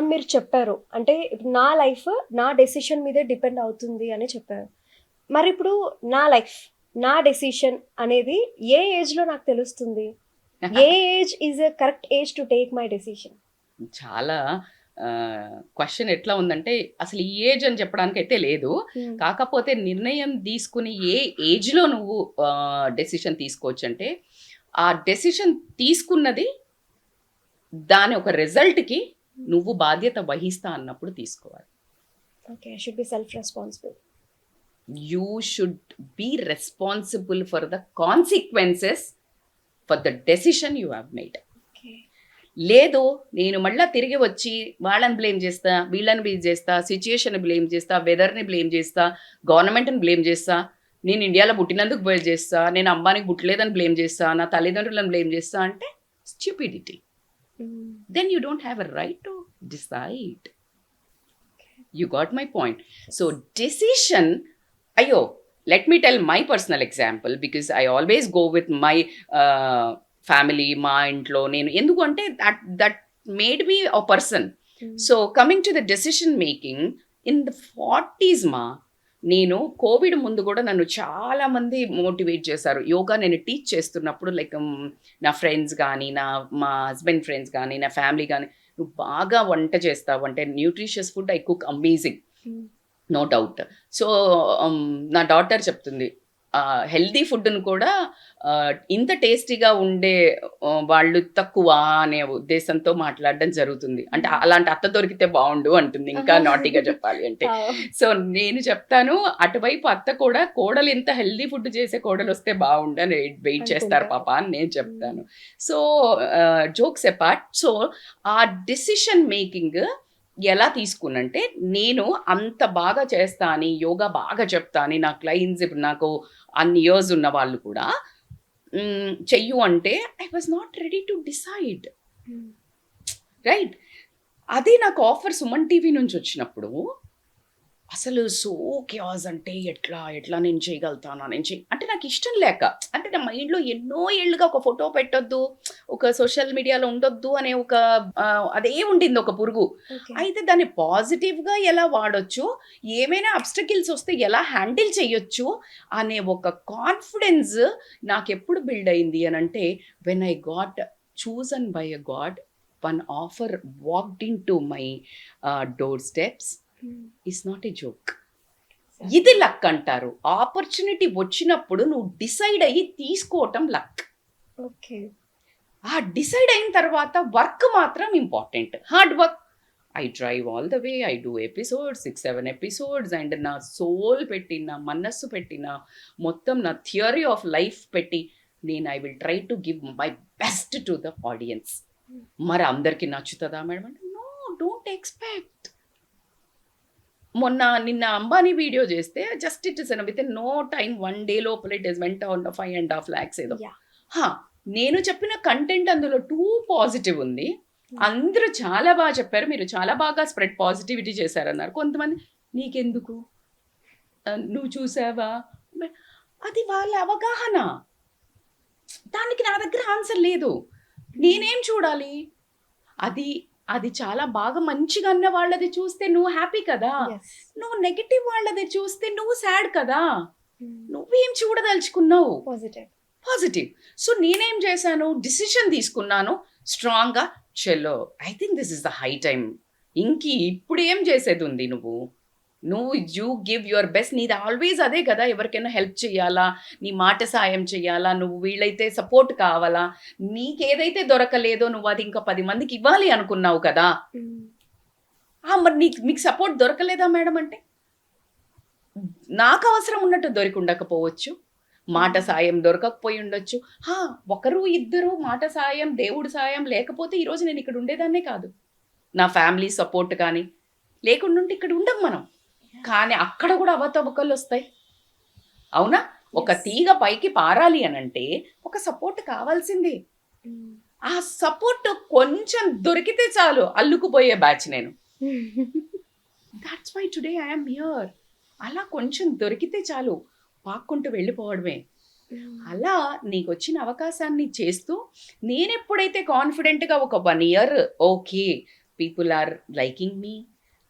Ma'am మీరు చెప్పారు. అంటే ఇప్పుడు నా లైఫ్ నా డెసిషన్ మీదే డిపెండ్ అవుతుంది అని చెప్పారు. మరి ఇప్పుడు నా లైఫ్ నా డెసిషన్ అనేది ఏ ఏజ్లో నాకు తెలుస్తుంది? ఏ age is a correct age to take my decision? చాలా క్వశ్చన్ ఎట్లా ఉందంటే అసలు ఈ ఏజ్ అని చెప్పడానికి అయితే లేదు కాకపోతే నిర్ణయం తీసుకుని ఏ ఏజ్లో నువ్వు డెసిషన్ తీసుకోవచ్చు అంటే ఆ డెసిషన్ తీసుకున్నది దాని ఒక రిజల్ట్కి నువ్వు బాధ్యత వహిస్తా అన్నప్పుడు తీసుకోవాలి. Okay should be self responsible you should be responsible for the consequences for the decision you have made లేదు నేను మళ్ళీ తిరిగి వచ్చి వాళ్ళని బ్లేమ్ చేస్తా వీళ్ళని బ్లేమ్ చేస్తా సిచ్యుయేషన్ బ్లేమ్ చేస్తా వెదర్ని బ్లేమ్ చేస్తా గవర్నమెంట్ని బ్లేమ్ చేస్తా నేను ఇండియాలో పుట్టినందుకు బ్లేమ్ చేస్తా నేను అంబానికి పుట్టలేదని బ్లేమ్ చేస్తా నా తల్లిదండ్రులను బ్లేమ్ చేస్తా అంటే స్ట్యూపిడిటీ then you don't have a right to decide. You got my point. So, decision, ayo, let me tell my personal example because I always go with my uh, family, మా ఇంట్లో నేను ఎందుకు అంటే that that made me a person so coming to the decision making in the forties మా నేను Covid ముందు కూడా నన్ను చాలా మంది మోటివేట్ చేశారు. యోగా నేను టీచ్ చేస్తున్నప్పుడు లైక్ నా ఫ్రెండ్స్ కానీ నా మా హస్బెండ్ ఫ్రెండ్స్ కానీ నా ఫ్యామిలీ కానీ నువ్వు బాగా వంట చేస్తావు అంటే nutritious food I cook amazing. No doubt. So నా డాటర్ చెప్తుంది హెల్దీ ఫుడ్ను కూడా ఇంత టేస్టీగా ఉండే వాళ్ళు తక్కువ అనే ఉద్దేశంతో మాట్లాడడం జరుగుతుంది. అంటే అలాంటి అత్త దొరికితే బాగుండు అంటుంది. ఇంకా నాటిగా చెప్పాలి అంటే. సో నేను చెప్తాను అటువైపు అత్త కూడా కోడలు ఇంత హెల్దీ ఫుడ్ చేసే కోడలు వస్తే బాగుండని వెయిట్ చేస్తారు. పాప అని నేను చెప్తాను. సో జోక్స్ ఎపార్ట్ సో ఆ డెసిషన్ మేకింగ్ ఎలా తీసుకున్నంటే నేను అంత బాగా చేస్తా అని యోగా బాగా చెప్తా అని నా క్లయింట్స్ ఇప్పుడు నాకు అన్ని ఇయర్స్ ఉన్న వాళ్ళు కూడా చెయ్యు అంటే I was not ready to decide right అదే నాకు ఆఫర్ సుమన్ టీవీ నుంచి వచ్చినప్పుడు అసలు సో క్యాజ్ అంటే ఎట్లా ఎట్లా నేను చేయగలుగుతాను నేను చేయ అంటే నాకు ఇష్టం లేక అంటే నా మైండ్లో ఎన్నో ఏళ్ళుగా ఒక ఫోటో పెట్టొద్దు ఒక సోషల్ మీడియాలో ఉండొద్దు అనే ఒక అదే ఉండింది ఒక పురుగు. అయితే దాన్ని పాజిటివ్గా ఎలా వాడొచ్చు ఏమైనా అబ్స్టకిల్స్ వస్తే ఎలా హ్యాండిల్ చేయొచ్చు అనే ఒక కాన్ఫిడెన్స్ నాకు ఎప్పుడు బిల్డ్ అయింది అని అంటే when I got chosen by a god one offer walked in to my door steps is not a joke ఇది లక్ అంటారు. ఆపర్చునిటీ వచ్చినప్పుడు నువ్వు డిసైడ్ అయ్యి తీసుకోవటం లక్. ఓకే. ఆ డిసైడ్ అయిన తర్వాత వర్క్ మాత్రం important hard work I drive all the way I do episodes six seven episodes and నా సోల్ పెట్టి నా మనస్సు పెట్టి నా మొత్తం నా థియరీ ఆఫ్ లైఫ్ పెట్టి నేను I will try to give my best to the audience మరి అందరికీ నచ్చుతుందా మేడం అంటే నో డోంట్ ఎక్స్పెక్ట్ మొన్న నిన్న అంబానీ వీడియో చేస్తే just it is within no time one day లోపల it is went on five and half lakhs ఏదో. నేను చెప్పిన కంటెంట్ అందులో టూ పాజిటివ్ ఉంది. అందరూ చాలా బాగా చెప్పారు. మీరు చాలా బాగా స్ప్రెడ్ పాజిటివిటీ చేశారన్నారు. కొంతమంది నీకెందుకు? నువ్వు చూసావా? అది వాళ్ళ అవగాహన. దానికి నా దగ్గర ఆన్సర్ లేదు. నేనేం చూడాలి? అది అది చాలా బాగా మంచిగా అన్న వాళ్ళది చూస్తే నువ్వు హ్యాపీ కదా? నువ్వు నెగిటివ్ వాళ్ళది చూస్తే నువ్వు సాడ్ కదా? నువ్వేం చూడదలుచుకున్నావు? పాజిటివ్ పాజిటివ్ సో నేనేం చేశాను? డిసిషన్ తీసుకున్నాను. స్ట్రాంగ్గా చెల్లో I think this is the high time ఇంకి ఇప్పుడు ఏం చేసేది ఉంది నువ్వు? నువ్వు యూ గివ్ యువర్ బెస్ట్ నీది ఆల్వేస్ అదే కదా ఎవరికైనా హెల్ప్ చేయాలా? నీ మాట సాయం చేయాలా? నువ్వు వీళ్ళైతే సపోర్ట్ కావాలా? నీకేదైతే దొరకలేదో నువ్వు అది ఇంకా పది మందికి ఇవ్వాలి అనుకున్నావు కదా. ఆ, మరి నీకు మీకు సపోర్ట్ దొరకలేదా మేడం అంటే? నాకు అవసరం ఉన్నట్టు దొరికి ఉండకపోవచ్చు మాట సాయం దొరకకపోయి ఉండొచ్చు. హా ఒకరు ఇద్దరు మాట సాయం దేవుడు సాయం లేకపోతే ఈరోజు నేను ఇక్కడ ఉండేదాన్నే కాదు. నా ఫ్యామిలీ సపోర్ట్ కానీ లేకుండా ఉంటే ఇక్కడ ఉండం మనం. కానీ అక్కడ కూడా అవతవకలు వస్తాయి. అవునా? ఒక. తీగ పైకి పారాలి అని అంటే ఒక సపోర్ట్ కావాల్సిందే. ఆ సపోర్ట్ కొంచెం దొరికితే చాలు అల్లుకుపోయే బ్యాచ్ నేను. That's why today I'm here అలా కొంచెం దొరికితే చాలు పాక్కుంటూ వెళ్ళిపోవడమే. అలా నీకు వచ్చిన అవకాశాన్ని చేస్తూ నేను ఎప్పుడైతే కాన్ఫిడెంట్గా ఒక one year okay people are liking me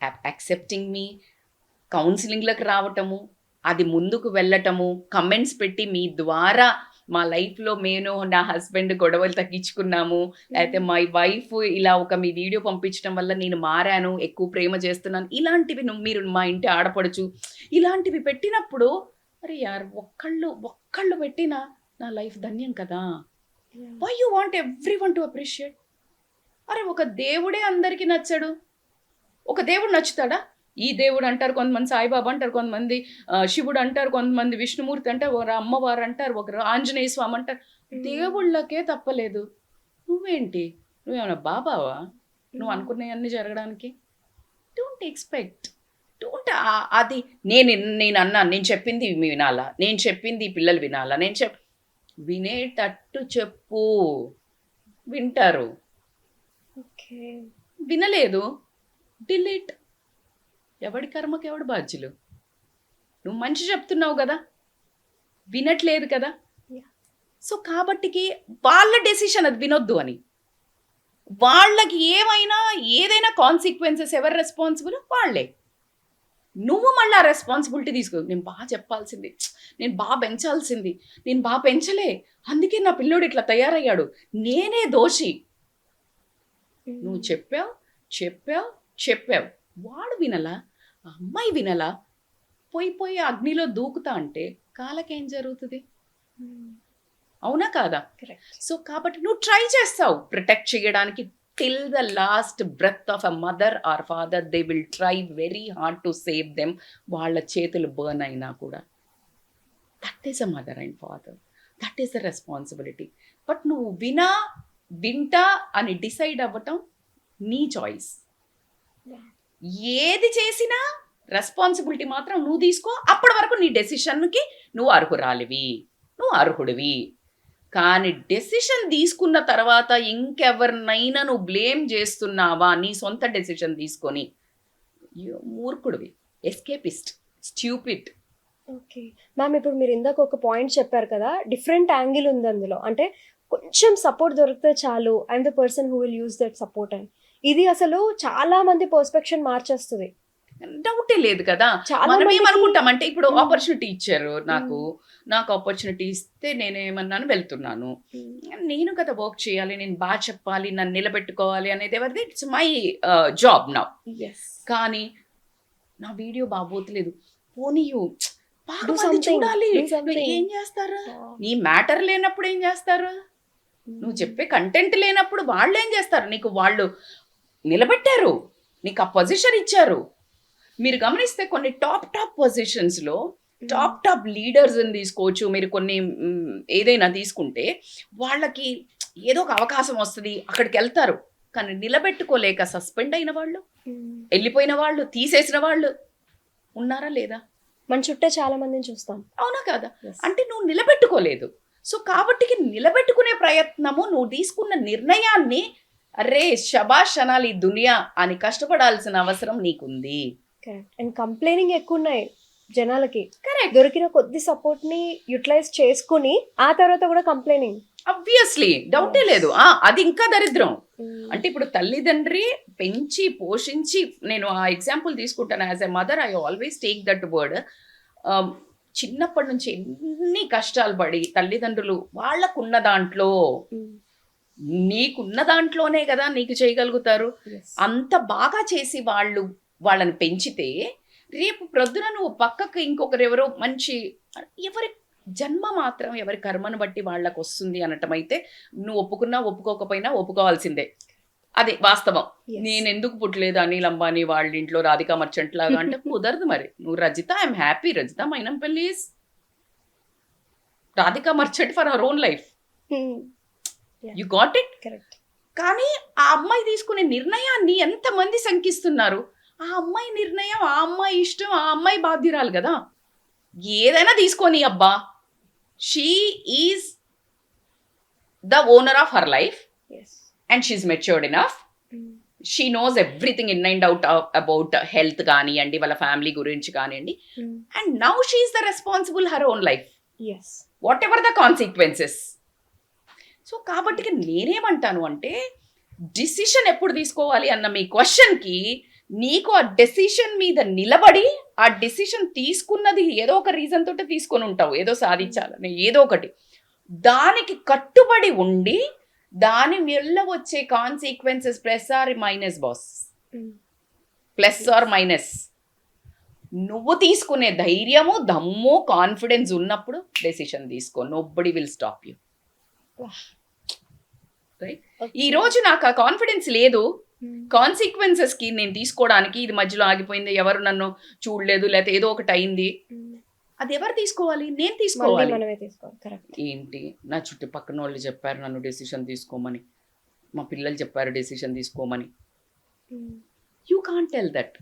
accepting me కౌన్సిలింగ్లకు రావటము అది ముందుకు వెళ్ళటము కమెంట్స్ పెట్టి మీ ద్వారా మా లైఫ్లో నేను నా హస్బెండ్ గొడవలు తగ్గించుకున్నాము. Hmm. మా వైఫ్ ఇలా ఒక మీ వీడియో పంపించడం వల్ల నేను మారాను ఎక్కువ ప్రేమ చేస్తున్నాను. ఇలాంటివి మీరు మా ఇంటి ఆడపడుచు ఇలాంటివి పెట్టినప్పుడు అరే యార్ ఒక్కళ్ళు ఒక్కళ్ళు పెట్టినా నా లైఫ్ ధన్యం కదా? Why you want everyone to appreciate అరే ఒక దేవుడే అందరికీ నచ్చడు. ఒక దేవుడు నచ్చుతాడా? ఈ దేవుడు అంటారు కొంతమంది సాయిబాబా అంటారు కొంతమంది శివుడు అంటారు కొంతమంది విష్ణుమూర్తి అంటారు ఒక అమ్మవారు అంటారు ఒకరు ఆంజనేయ స్వామి అంటారు. దేవుళ్ళకే తప్పలేదు. నువ్వేంటి? నువ్వేమన్నా బాబావా? నువ్వు అనుకున్నవన్నీ జరగడానికి? డోంట్ ఎక్స్పెక్ట్ డోంట్ అది నేను నేను అన్నాను నేను చెప్పింది మీ వినాలా? నేను చెప్పింది ఈ పిల్లలు వినాలా? నేను చెప్ వినేటట్టు చెప్పు. వింటారు. ఓకే. వినలేదు. డిలీట్ ఎవడి కర్మకి ఎవడు బాధ్యులు? నువ్వు మంచి చెప్తున్నావు కదా. వినట్లేదు కదా. సో కాబట్టికి వాళ్ళ డెసిషన్ అది వినొద్దు అని. వాళ్ళకి ఏమైనా ఏదైనా కాన్సిక్వెన్సెస్ ఎవరు రెస్పాన్సిబుల్ వాళ్ళే. నువ్వు మళ్ళీ ఆ రెస్పాన్సిబిలిటీ తీసుకో. నేను బాగా చెప్పాల్సింది. నేను బాగా పెంచాల్సింది. నేను బాగా పెంచలే. అందుకే నా పిల్లోడు ఇట్లా తయారయ్యాడు. నేనే దోషి. నువ్వు చెప్పావు చెప్పావు చెప్పావు. వాడు వినలా? అమ్మాయి వినలా. పోయి పోయి అగ్నిలో దూకుతా అంటే కాలకేం జరుగుతుంది? అవునా కాదా? సో కాబట్టి నువ్వు ట్రై చేస్తావు. ప్రొటెక్ట్ చేయడానికి till the last breath of a mother or father they will try very hard to save them వాళ్ళ చేతులు బర్న్ అయినా కూడా. That is a mother and father that is the responsibility but నువ్వు వినా వింటా అని డిసైడ్ అవ్వటం నీ చాయిస్. ఏది చేసినా రెస్పాన్సిబిలిటీ మాత్రం నువ్వు తీసుకో. అప్పటి వరకు నీ డెసిషన్కి నువ్వు అర్హురాలివి. నువ్వు అర్హుడివి. కానీ డెసిషన్ తీసుకున్న తర్వాత ఇంకెవరినైనా నువ్వు బ్లేమ్ చేస్తున్నావా? నీ సొంత డెసిషన్ తీసుకొని. మూర్ఖుడివి. Escapist stupid okay. మ్యామ్ ఇప్పుడు మీరు ఇందాక ఒక పాయింట్ చెప్పారు కదా డిఫరెంట్ యాంగిల్ ఉంది అందులో. అంటే కొంచెం సపోర్ట్ దొరికితే చాలు. And the person who will use that support అని. ఇది అసలు చాలా మంది పర్స్పెక్షన్ మార్చేస్తుంది. డౌటే లేదు కదా. మనం ఏమనుకుంటాం అంటే ఇప్పుడు. ఆపర్చునిటీ ఇచ్చారు నాకు నాకు ఆపర్చునిటీ ఇస్తే నేనేమన్నాను వెళ్తున్నాను. నేను కదా వర్క్ చేయాలి నేను బాగా చెప్పాలి నన్ను నిలబెట్టుకోవాలి అనేది ఎవరిది? ఇట్స్ మై జాబ్ నా కానీ నా వీడియో బాగోతులేదు పోనీయు చూడాలి. ఏం చేస్తారు? నీ మ్యాటర్ లేనప్పుడు ఏం చేస్తారు? నువ్వు చెప్పే కంటెంట్ లేనప్పుడు వాళ్ళు ఏం చేస్తారు? నీకు వాళ్ళు నిలబెట్టారు. నీకు ఆ పొజిషన్ ఇచ్చారు. మీరు గమనిస్తే కొన్ని టాప్ టాప్ పొజిషన్స్లో టాప్ టాప్ లీడర్స్ని తీసుకోవచ్చు. మీరు కొన్ని ఏదైనా తీసుకుంటే వాళ్ళకి ఏదో ఒక అవకాశం వస్తుంది అక్కడికి వెళ్తారు. కానీ నిలబెట్టుకోలేక సస్పెండ్ అయిన వాళ్ళు వెళ్ళిపోయిన వాళ్ళు తీసేసిన వాళ్ళు ఉన్నారా లేదా? మన చుట్టే చాలా మందిని చూస్తాం. అవునా కాదా. అంటే నువ్వు నిలబెట్టుకోలేదు. సో కాబట్టి నిలబెట్టుకునే ప్రయత్నము నువ్వు తీసుకున్న నిర్ణయాన్ని అరే శబాష్ అనాలి దునియా అని కష్టపడాల్సిన అవసరం నీకుంది. అండ్ కంప్లైనింగ్ ఎక్కువ ఉన్నాయి జనాలకి. కరెక్ట్ దొరికిన కొద్ది సపోర్ట్ని యూటిలైజ్ చేసుకుని ఆ తర్వాత కూడా కంప్లైనింగ్ అబ్వియస్లీ డౌటే లేదు. ఆ అది ఇంకా దరిద్రం. అంటే ఇప్పుడు తల్లిదండ్రి పెంచి పోషించి నేను ఆ ఎగ్జాంపుల్ తీసుకుంటాను. As a mother I always take that word చిన్నప్పటి నుంచి ఎన్ని కష్టాలు పడి తల్లిదండ్రులు వాళ్ళకున్న దాంట్లో నీకున్న దాంట్లోనే కదా నీకు చేయగలుగుతారు. అంత బాగా చేసి వాళ్ళు వాళ్ళని పెంచితే రేపు ప్రొద్దున నువ్వు పక్కకు ఇంకొకరు ఎవరో మంచి ఎవరి జన్మ మాత్రం ఎవరి కర్మను బట్టి వాళ్ళకు వస్తుంది అనటం అయితే నువ్వు ఒప్పుకున్నా ఒప్పుకోకపోయినా ఒప్పుకోవాల్సిందే. అది వాస్తవం. నేను ఎందుకు పుట్టలేదు అనిల్ అంబానీ వాళ్ళ ఇంట్లో రాధికా మర్చెంట్ లాగా అంటే కుదరదు మరి. నువ్వు Rajitha I'm happy. Rajitha Mainampalli Radhika Merchant for our own life. You got it correct కానీ ఆ అమ్మాయి తీసుకునే నిర్ణయాన్ని ఎంతమంది శంకిస్తున్నారు? ఆ అమ్మాయి నిర్ణయం ఆ అమ్మాయి ఇష్టం ఆ అమ్మాయి బాధ్యురాలు కదా. ఏదైనా తీసుకొని అబ్బా. She is the owner of her life and she's mature enough she knows everything in and out about health కానివ్వండి వాళ్ళ ఫ్యామిలీ గురించి కానివ్వండి. And now she's the responsible her own life whatever the consequences so కాబట్టి నేనేమంటాను అంటే decision ఎప్పుడు తీసుకోవాలి అన్న మీ క్వశ్చన్కి నీకు ఆ డెసిషన్ మీద నిలబడి ఆ డెసిషన్ తీసుకున్నది ఏదో ఒక రీజన్ తోటి తీసుకొని ఉంటావు ఏదో సాధించాలని ఏదో ఒకటి. దానికి కట్టుబడి ఉండి దాని వల్ల వచ్చే consequences plus or minus boss plus or minus నువ్వు తీసుకునే ధైర్యము దమ్ము కాన్ఫిడెన్స్ ఉన్నప్పుడు డెసిషన్ తీసుకో. Nobody will stop you right ఈ రోజు నాకు ఆ కాన్ఫిడెన్స్ లేదు. కాన్సిక్వెన్సెస్కి నేను తీసుకోవడానికి ఇది మధ్యలో ఆగిపోయింది. ఎవరు నన్ను చూడలేదు లేకపోతే ఏదో ఒకటి అయింది. అది ఎవరు తీసుకోవాలి? నేను తీసుకోవాలి. ఏంటి? నా చుట్టుపక్కన వాళ్ళు చెప్పారు నన్ను డెసిషన్ తీసుకోమని. మా పిల్లలు చెప్పారు డెసిషన్ తీసుకోమని. యూ కాన్ టెల్ దట్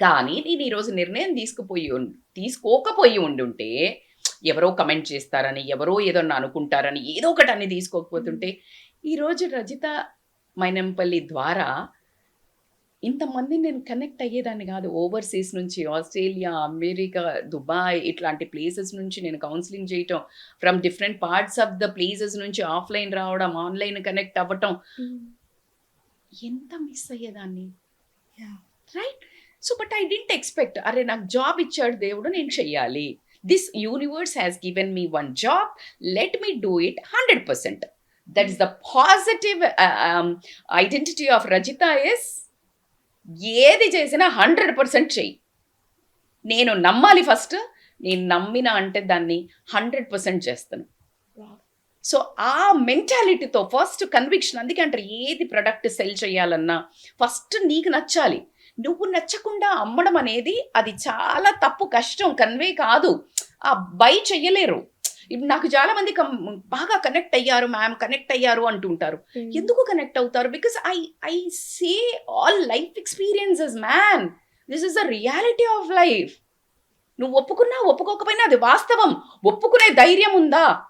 కానీ నేను ఈరోజు నిర్ణయం తీసుకుపోయి తీసుకోకపోయి ఉండుంటే ఎవరో కమెంట్ చేస్తారని ఎవరో ఏదో అనుకుంటారని ఏదో ఒకటి అని తీసుకోకపోతుంటే ఈరోజు రజిత మైనంపల్లి ద్వారా ఇంతమంది నేను కనెక్ట్ అయ్యేదాన్ని కాదు. ఓవర్సీస్ నుంచి ఆస్ట్రేలియా అమెరికా దుబాయ్ ఇట్లాంటి ప్లేసెస్ నుంచి నేను కౌన్సిలింగ్ చేయటం from different parts of the places నుంచి ఆఫ్లైన్ రావడం ఆన్లైన్ కనెక్ట్ అవ్వటం. ఎంత మిస్ అయ్యేదాన్ని? Right so but I didn't expect అరే నాకు జాబ్ ఇచ్చాడు దేవుడు నేను చెయ్యాలి. This universe has given me one job let me do it hundred percent that is the positive identity of Rajitha is ఏది చేసినా హండ్రెడ్ పర్సెంట్ చెయ్యి. నేను నమ్మాలి ఫస్ట్ నేను నమ్మిన అంటే దాన్ని హండ్రెడ్ పర్సెంట్ చేస్తాను. సో ఆ మెంటాలిటీతో ఫస్ట్ కన్విక్షన్ అందుకే అంటారు ఏది ప్రొడక్ట్ సెల్ చేయాలన్నా ఫస్ట్ నీకు నచ్చాలి. నువ్వు నచ్చకుండా అమ్మడం అనేది అది చాలా తప్పు కష్టం కన్వే కాదు. ఆ బై చెయ్యలేరు. ఇప్పుడు నాకు చాలా మంది బాగా కనెక్ట్ అయ్యారు మ్యామ్ కనెక్ట్ అయ్యారు అంటుంటారు. ఎందుకు కనెక్ట్ అవుతారు? Because I I say all life experiences man this is the reality of life. నువ్వు ఒప్పుకున్నా ఒప్పుకోకపోయినా అది వాస్తవం. ఒప్పుకునే ధైర్యం ఉందా?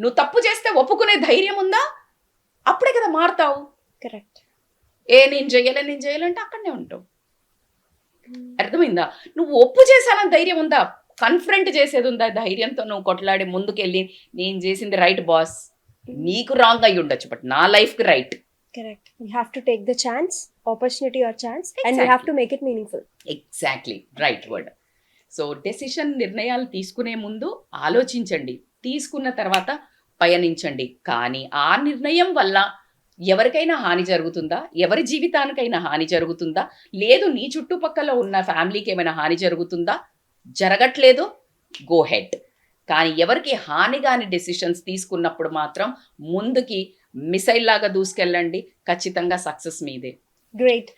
నువ్వు తప్పు చేస్తే ఒప్పుకునే ధైర్యం ఉందా? అప్పుడే కదా మారుతావు. కరెక్ట్. ఏ నేను చెయ్యలే నేను చేయాలంటే అక్కడనే ఉంటావు. అర్థమైందా? నువ్వు ఒప్పు చేశానని ధైర్యం ఉందా? కన్ఫ్రంట్ చేసేది ఉందా? ధైర్యంతో నువ్వు కొట్లాడి ముందుకెళ్ళి నేను చేసింది రైట్ బాస్ నీకు రాంగ్ అయి ఉండొచ్చు బట్ నా లైఫ్కి right correct you have to take the chance opportunity or chance and you have to make it meaningful exactly right word so decision నిర్ణయాలు తీసుకునే ముందు ఆలోచించండి. తీసుకున్న తర్వాత పయనించండి. కానీ ఆ నిర్ణయం వల్ల ఎవరికైనా హాని జరుగుతుందా? ఎవరి జీవితానికైనా హాని జరుగుతుందా? లేదు నీ చుట్టుపక్కల ఉన్న ఫ్యామిలీకి ఏమైనా హాని జరుగుతుందా? జరగట్లేదు? గో హెడ్ కానీ ఎవరికి హాని కాని డెసిషన్స్ తీసుకున్నప్పుడు మాత్రం ముందుకి మిసైల్ లాగా దూసుకెళ్ళండి. ఖచ్చితంగా సక్సెస్ మీదే. గ్రేట్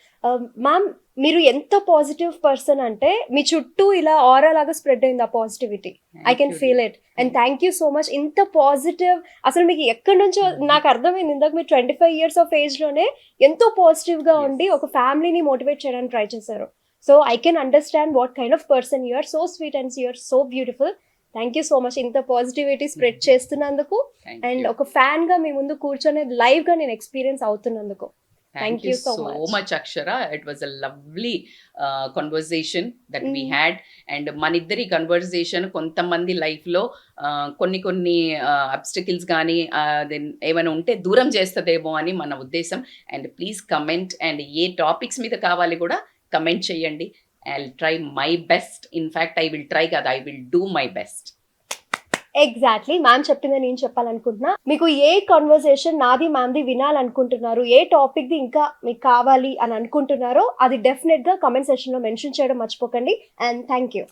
మ్యామ్ um, మీరు ఎంత పాజిటివ్ పర్సన్ అంటే మీ చుట్టూ ఇలా ఆరా లాగా స్ప్రెడ్ అయింది ఆ positivity I can feel it and thank you so much ఇంత పాజిటివ్ అసలు మీకు ఎక్కడి నుంచో నాకు అర్థమైంది ఇందాక మీరు ట్వంటీ ఫైవ్ ఇయర్స్ ఆఫ్ ఏజ్లోనే ఎంతో పాజిటివ్గా. ఉండి ఒక ఫ్యామిలీని మోటివేట్ చేయడానికి ట్రై చేశారు. So I can understand what kind of person you're so sweet and you're so beautiful thank you so much ఇంత పాజిటివిటీ స్ప్రెడ్ చేస్తున్నందుకు అండ్ ఒక ఫ్యాన్గా మీ ముందు కూర్చొని లైవ్గా నేను ఎక్స్పీరియన్స్ అవుతున్నందుకు. Thank, Thank you, you so so much. much, Akshara. It was a lovely uh, conversation that we Mm. had. And మన ఇద్దరి కన్వర్జేషన్ కొంతమంది లైఫ్లో కొన్ని కొన్ని అబ్స్టికల్స్ కానీ దెన్ ఏమైనా ఉంటే దూరం చేస్తుందేమో అని మన ఉద్దేశం అండ్ ప్లీజ్ కమెంట్ అండ్ ఏ టాపిక్స్ మీద కావాలి కూడా కమెంట్ చేయండి I try my best in fact I will try కదా I will do my best exactly ma'am చెప్పింది నేను చెప్పాలనుకుంటున్నా. మీకు ఏ కన్వర్సేషన్ నాది మ్యామ్ది వినాలనుకుంటున్నారు ఏ టాపిక్ది ఇంకా మీకు కావాలి అని అనుకుంటున్నారో అది డెఫినెట్గా కమెంట్ సెషన్లో మెన్షన్ చేయడం మర్చిపోకండి. And thank you